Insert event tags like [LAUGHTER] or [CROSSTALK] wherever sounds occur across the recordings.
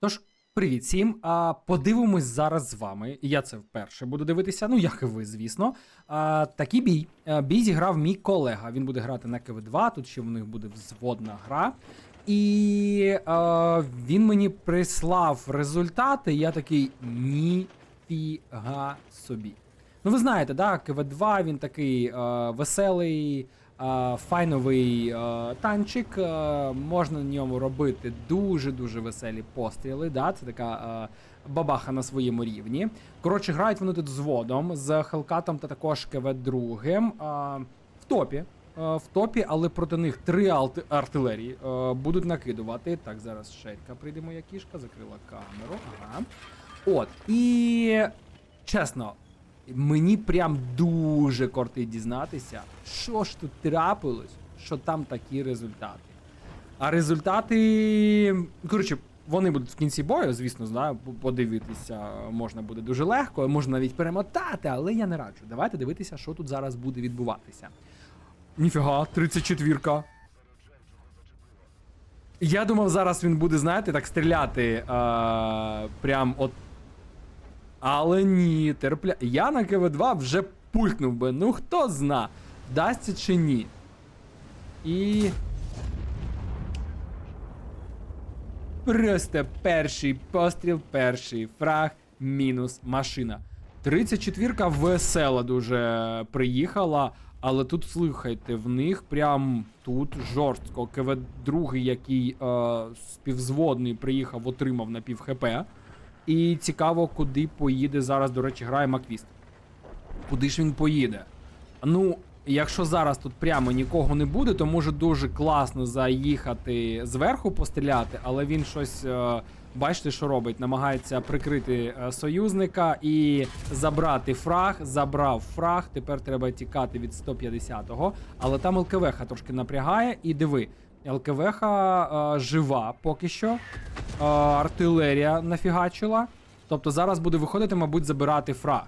Тож, привіт всім. А, подивимось зараз з вами. Я це вперше буду дивитися, ну як і ви, звісно. А, такий бій. Бій зіграв мій колега. Він буде грати на КВ2, тут ще в них буде взводна гра. І а, він мені прислав результати. Я такий ніфіга собі. Ну, ви знаєте, да, КВ2 він такий е, веселий, файновий танчик. Можна на ньому робити дуже-дуже веселі постріли. Да, Це така бабаха на своєму рівні. Коротше, грають вони тут з водом, з Хелкатом та також КВ2. Е, в топі. В топі, але проти них три артилерії будуть накидувати. Так, зараз шерка прийде моя кішка, закрила камеру. Ага. От. І чесно, мені прям дуже кортить дізнатися, що ж тут трапилось, що там такі результати. А результати. Коротше, вони будуть в кінці бою, звісно, знаю, подивитися можна буде дуже легко, можна навіть перемотати, але я не раджу. Давайте дивитися, що тут зараз буде відбуватися. Ніфіга, 34-ка. Я думав, зараз він буде, знаєте, так стріляти е, прям от але ні, терпля. Я на КВ2 вже пулькнув би. Ну хто зна, вдасться чи ні. І. Просто перший постріл, перший фраг, мінус машина. 34-ка весела дуже приїхала, але тут слухайте, в них прям тут жорстко. КВ другий, який е, співзводний приїхав, отримав на пів хп. І цікаво, куди поїде зараз, до речі, грає Маквіст. Куди ж він поїде? Ну, якщо зараз тут прямо нікого не буде, то може дуже класно заїхати зверху постріляти, але він щось, е, бачите, що робить? Намагається прикрити е, союзника і забрати фраг. Забрав фраг. Тепер треба тікати від 150-го. Але там ЛКВХ трошки напрягає. І диви, ЛКВХ е, жива поки що. Е, артилерія нафігачила. Тобто зараз буде виходити, мабуть, забирати фраг.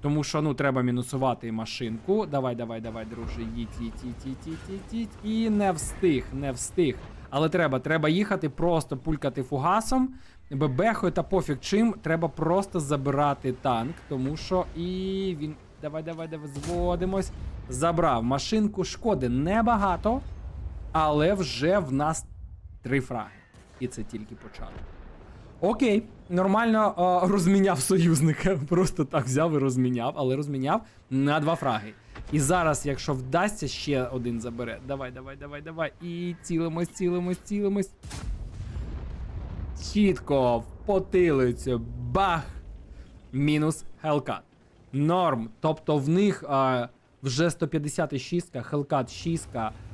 Тому що ну треба мінусувати машинку. Давай, давай, давай, друже, їдь, їдь, їдь, їдь, їдь, їдь. І не встиг, не встиг. Але треба, треба їхати, просто пулькати фугасом, бебехою та пофіг чим. Треба просто забирати танк, тому що і він. Давай, давай, давай, зводимось. Забрав машинку. Шкоди небагато, але вже в нас три фраги. І це тільки початок. Окей, нормально е, розміняв союзника. [LAUGHS] Просто так взяв і розміняв, але розміняв на два фраги. І зараз, якщо вдасться, ще один забере. Давай, давай, давай, давай. І цілимось, цілимось, цілимось. Чітко, в потилицю. Бах! Мінус Hellcat. Норм. Тобто в них а, вже 156, Hellcat 6.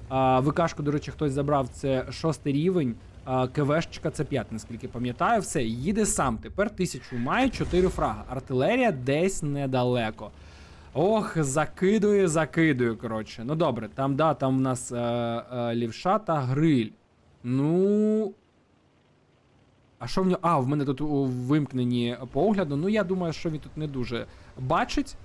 А, ВКшку, до речі, хтось забрав, це шостий рівень. КВшечка це 5, наскільки пам'ятаю. Все, їде сам. Тепер тисячу має 4 фрага. Артилерія десь недалеко. Ох, закидує, закидує, коротше. Ну добре, там, да, там в нас е, е, лівша та гриль. Ну. А що в нього. А, в мене тут у вимкнені по огляду. Ну, я думаю, що він тут не дуже бачить.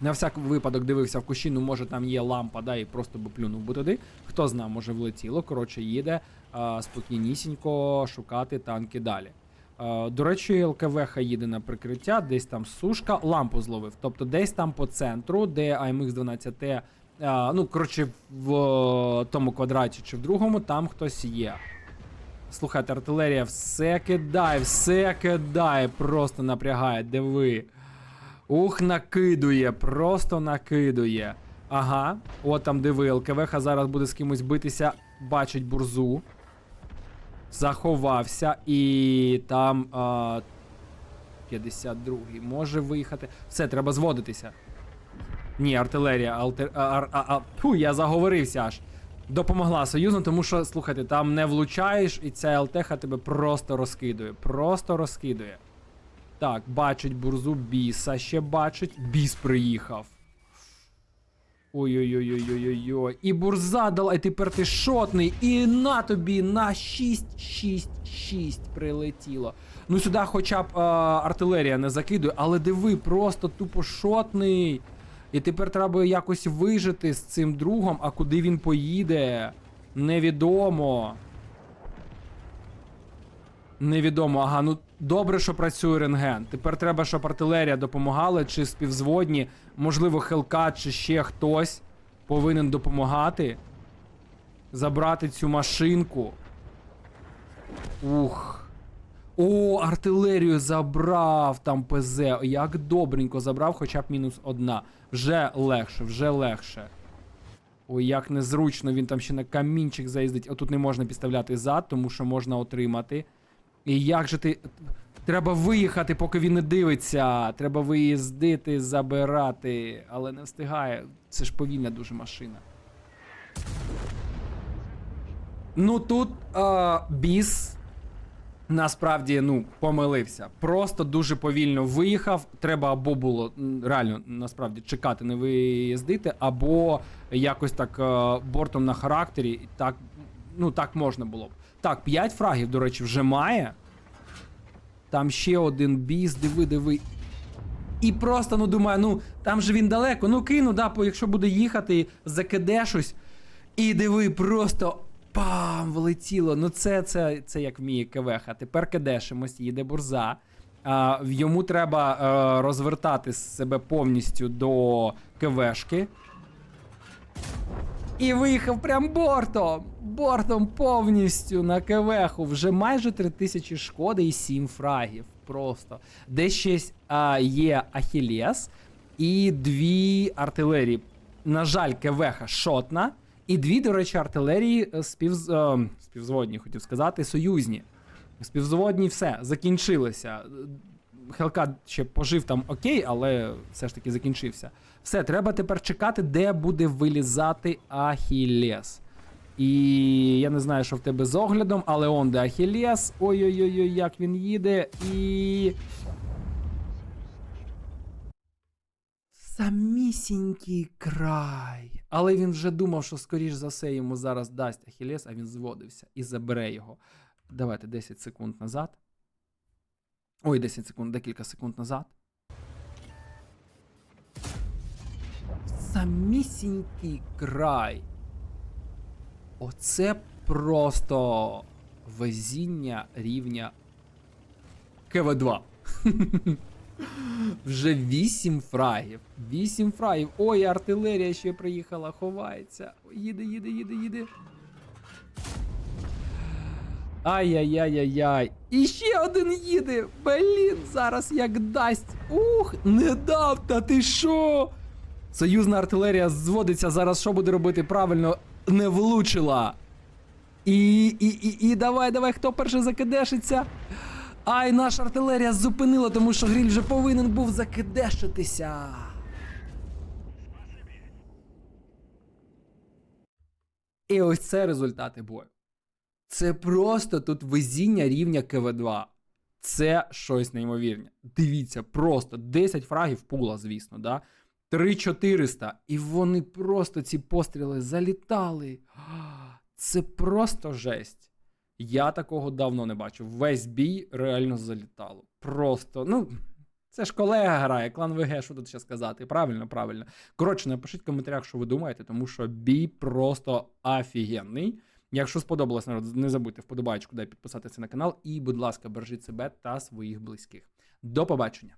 На всяк випадок дивився в кущі, ну може там є лампа, да, і просто би плюнув би туди. Хто зна, може влетіло. Коротше, їде а, спокійнісінько шукати танки далі. А, до речі, ЛКВХ їде на прикриття, десь там сушка, лампу зловив. Тобто десь там по центру, де AMX 12T, а, ну, коротше, в е, тому квадраті чи в другому, там хтось є. Слухайте, артилерія все кидає, все кидає, просто напрягає, диви. Ух, накидує, просто накидує. Ага, от там диви, ЛКВХ зараз буде з кимось битися, бачить бурзу. Заховався і там а, 52-й може виїхати. Все, треба зводитися. Ні, артилерія, алтер... а, а, а, Фу, я заговорився аж. Допомогла союзну, тому що, слухайте, там не влучаєш, і ця ЛТХ тебе просто розкидує. Просто розкидує. Так, бачить бурзу біса, ще бачить. Біс приїхав. Ой-ой-ой-ой-ой-ой. І бурза дала, і тепер ти шотний. І на тобі на 6-6-6 прилетіло. Ну сюди хоча б а, артилерія не закидує, але диви, просто тупо шотний. І тепер треба якось вижити з цим другом, а куди він поїде? Невідомо. Невідомо, ага, ну добре, що працює рентген. Тепер треба, щоб артилерія допомагала, чи співзводні, можливо, Хелкат, чи ще хтось повинен допомагати. Забрати цю машинку. Ух. О, артилерію забрав там ПЗ. Як добренько забрав, хоча б мінус одна. Вже легше, вже легше. Ой, як незручно, він там ще на камінчик заїздить. Отут не можна підставляти зад, тому що можна отримати. І як же ти. Треба виїхати, поки він не дивиться. Треба виїздити, забирати. Але не встигає. Це ж повільна дуже машина. Ну тут а, біс насправді ну помилився. Просто дуже повільно виїхав. Треба або було реально насправді чекати, не виїздити, або якось так е, бортом на характері. Так, ну так можна було б. Так, 5 фрагів, до речі, вже має. Там ще один біс, диви, диви. І просто, ну думаю, ну там же він далеко. Ну кину, да, якщо буде їхати, закиде щось. І диви, просто пам, влетіло. Ну це, це, це як вміє КВХ. Тепер кидешимось, їде бурза. А, йому треба е, розвертати себе повністю до КВшки. І виїхав прям бортом. Бортом повністю на КВХу. Вже майже 3000 шкоди і 7 фрагів. Просто. Де ще а, є Ахілес і дві артилерії. На жаль, КВХ шотна. І дві, до речі, артилерії е, співз... е, співзводні, хотів сказати, союзні. Співзводні все, закінчилися. Хелкат ще пожив там окей, але все ж таки закінчився. Все, треба тепер чекати, де буде вилізати Ахілес. І я не знаю, що в тебе з оглядом, але он де Ахілес. Ой-ой-ой, як він їде. І. Самісінький край. Але він вже думав, що скоріш за все йому зараз дасть Ахілес, а він зводився і забере його. Давайте 10 секунд назад. Ой, 10 секунд, декілька секунд назад. Самісінький край. Оце просто везіння рівня КВ2. [LAUGHS] Вже 8 фрагів. 8 фрагів. Ой, артилерія ще приїхала, ховається. Їде, їде, їде, їде. Ай-яй-яй-яй-яй. І ще один їде. Блін, зараз як дасть. Ух, не дав, та ти що? Союзна артилерія зводиться. Зараз що буде робити правильно? Не влучила. І, і, і, і давай, давай, хто перший закидешиться? Ай, наша артилерія зупинила, тому що гріль вже повинен був закидешитися. І ось це результати бою. Це просто тут везіння рівня КВ2. Це щось неймовірне. Дивіться, просто 10 фрагів пула, звісно, да? 3400. І вони просто ці постріли залітали. Це просто жесть. Я такого давно не бачив. Весь бій реально залітало. Просто, ну. Це ж колега грає, клан ВГ, що тут ще сказати? Правильно, правильно. Коротше, напишіть в коментарях, що ви думаєте, тому що бій просто офігенний. Якщо сподобалось, народ, не забудьте вподобайку, дай підписатися на канал. І, будь ласка, бережіть себе та своїх близьких. До побачення!